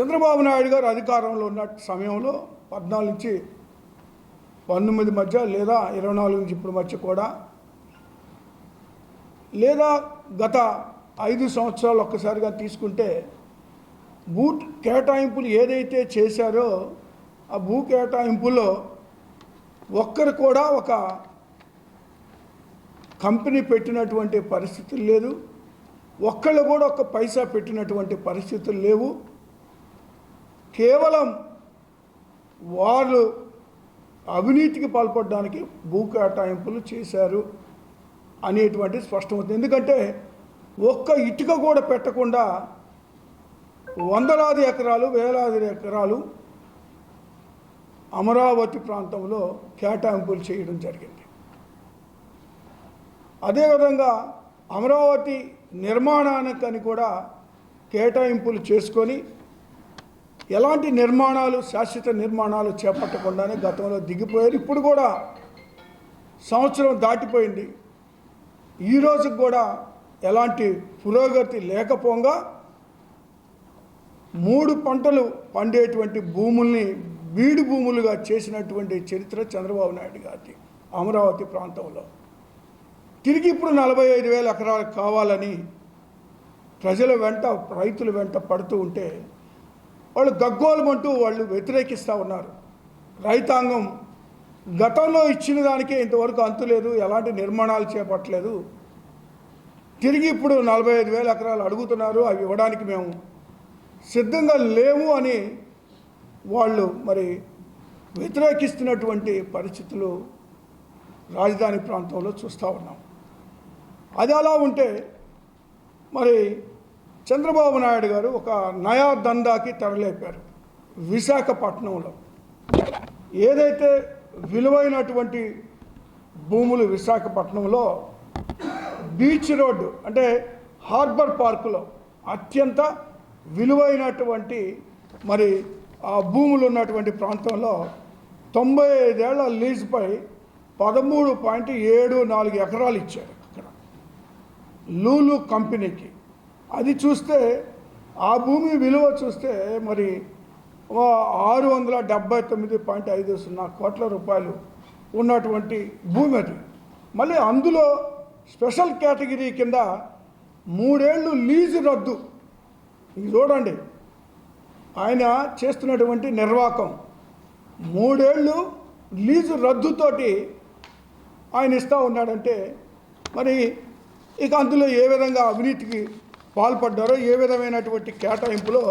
చంద్రబాబు నాయుడు గారు అధికారంలో ఉన్న సమయంలో పద్నాలుగు నుంచి పంతొమ్మిది మధ్య లేదా ఇరవై నాలుగు నుంచి ఇప్పుడు మధ్య కూడా లేదా గత ఐదు సంవత్సరాలు ఒక్కసారిగా తీసుకుంటే భూ కేటాయింపులు ఏదైతే చేశారో ఆ భూ కేటాయింపులో ఒక్కరు కూడా ఒక కంపెనీ పెట్టినటువంటి పరిస్థితులు లేదు. ఒక్కళ్ళు కూడా ఒక పైసా పెట్టినటువంటి పరిస్థితులు లేవు. కేవలం వాళ్ళు అవినీతికి పాల్పడడానికి భూ కేటాయింపులు చేశారు అనేటువంటి స్పష్టమవుతుంది. ఎందుకంటే ఒక్క ఇటుక కూడా పెట్టకుండా వందలాది ఎకరాలు వేలాది ఎకరాలు అమరావతి ప్రాంతంలో కేటాయింపులు చేయడం జరిగింది. అదేవిధంగా అమరావతి నిర్మాణానికని కూడా కేటాయింపులు చేసుకొని ఎలాంటి నిర్మాణాలు శాశ్వత నిర్మాణాలు చేపట్టకుండానే గతంలో దిగిపోయారు. ఇప్పుడు కూడా సంవత్సరం దాటిపోయింది. ఈ రోజుకి కూడా ఎలాంటి పురోగతి లేకపోగా మూడు పంటలు పండేటువంటి భూముల్ని బీడు భూములుగా చేసినటువంటి చరిత్ర చంద్రబాబు నాయుడు గారి అమరావతి ప్రాంతంలో. తిరిగి ఇప్పుడు నలభై ఐదు వేల ఎకరాలు కావాలని ప్రజల వెంట రైతుల వెంట పడుతూ ఉంటే వాళ్ళు గగ్గోలమంటూ వాళ్ళు వ్యతిరేకిస్తూ ఉన్నారు. రైతాంగం గతంలో ఇచ్చిన దానికే ఇంతవరకు అంతులేదు ఎలాంటి నిర్మాణాలు చేపట్టలేదు. తిరిగి ఇప్పుడు నలభై ఐదు వేల ఎకరాలు అడుగుతున్నారు అవి ఇవ్వడానికి మేము సిద్ధంగా లేము అని వాళ్ళు మరి వ్యతిరేకిస్తున్నటువంటి పరిస్థితులు రాజధాని ప్రాంతంలో చూస్తూ ఉన్నాం. అది అలా ఉంటే మరి చంద్రబాబు నాయుడు గారు ఒక నయా దందాకి తెరలేపారు. విశాఖపట్నంలో. ఏదైతే విలువైనటువంటి భూములు విశాఖపట్నంలో బీచ్ రోడ్డు అంటే హార్బర్ పార్కులో అత్యంత విలువైనటువంటి మరి ఆ భూములు ఉన్నటువంటి ప్రాంతంలో తొంభై ఐదేళ్ళ లీజుపై పదమూడు పాయింట్ ఏడు నాలుగు ఎకరాలు ఇచ్చారు అక్కడ. లూలు కంపెనీకి. అది చూస్తే ఆ భూమి విలువ చూస్తే మరి ఆరు వందల డెబ్బై తొమ్మిది పాయింట్ ఐదు సున్నా కోట్ల రూపాయలు ఉన్నటువంటి భూమి అది. మళ్ళీ అందులో స్పెషల్ కేటగిరీ కింద మూడేళ్ళు లీజు రద్దు. ఇది చూడండి. ఆయన చేస్తున్నటువంటి నిర్వాకం. మూడేళ్ళు లీజు రద్దుతోటి ఆయన ఇస్తూ ఉన్నాడంటే మరి ఇక అందులో ఏ విధంగా అవినీతికి పాల్పడ్డారో ఏ విధమైనటువంటి కేటాయింపులో